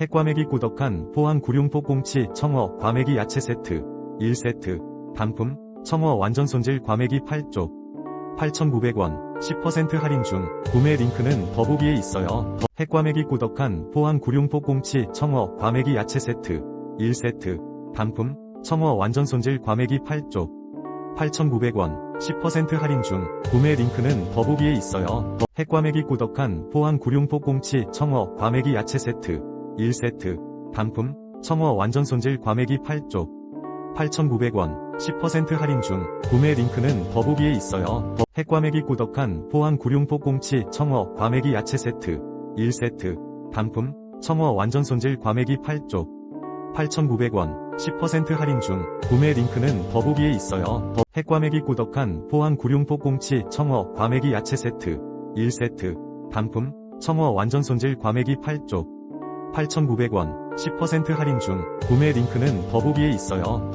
핵과메기 꾸덕한 포항 구룡포 꽁치 청어 과메기 야채 세트 1세트 단품 청어 완전 손질 과메기 8쪽 8,900원 10% 할인 중 구매 링크는 더보기에 있어요. 더- 핵과메기 꾸덕한 포항 구룡포 꽁치 청어 과메기 야채 세트 1세트 단품 청어 완전 손질 과메기 8쪽 8,900원 10% 할인 중 구매 링크는 더보기에 있어요. 더- 핵과메기 꾸덕한 포항 구룡포 꽁치 청어 과메기 야채 세트 1세트 단품 청어 완전 손질 과메기 8쪽 8,900원 10% 할인 중 구매 링크는 더보기에 있어요. 더- 핵과메기 꾸덕한 포항 구룡포 꽁치 청어 과메기 야채 세트 1세트 단품 청어 완전 손질 과메기 8쪽 8,900원 10% 할인 중 구매 링크는 더보기에 있어요. 더- 핵과메기 꾸덕한 포항 구룡포 꽁치 청어 과메기 야채 세트 1세트 단품 청어 완전 손질 과메기 8쪽 8,900원 10% 할인 중 구매 링크는 더보기에 있어요. 더-